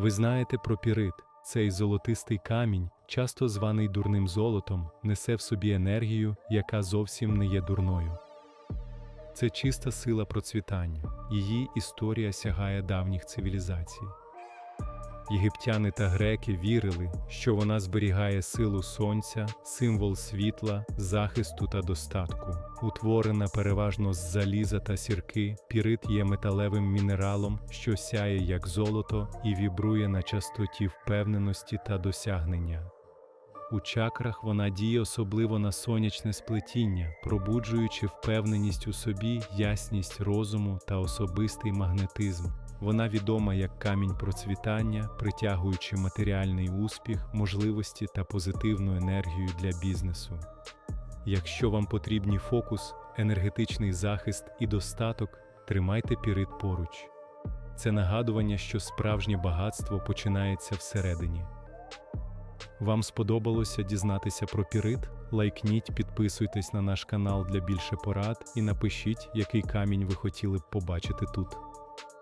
Ви знаєте про пірит. Цей золотистий камінь, часто званий дурним золотом, несе в собі енергію, яка зовсім не є дурною. Це чиста сила процвітання. Її історія сягає давніх цивілізацій. Єгиптяни та греки вірили, що вона зберігає силу сонця, символ світла, захисту та достатку. Утворена переважно з заліза та сірки, пірит є металевим мінералом, що сяє як золото і вібрує на частоті впевненості та досягнення. У чакрах вона діє особливо на сонячне сплетіння, пробуджуючи впевненість у собі, ясність розуму та особистий магнетизм. Вона відома як камінь процвітання, притягуючи матеріальний успіх, можливості та позитивну енергію для бізнесу. Якщо вам потрібні фокус, енергетичний захист і достаток, тримайте пірит поруч. Це нагадування, що справжнє багатство починається всередині. Вам сподобалося дізнатися про пірит? Лайкніть, підписуйтесь на наш канал для більше порад і напишіть, який камінь ви хотіли б побачити тут.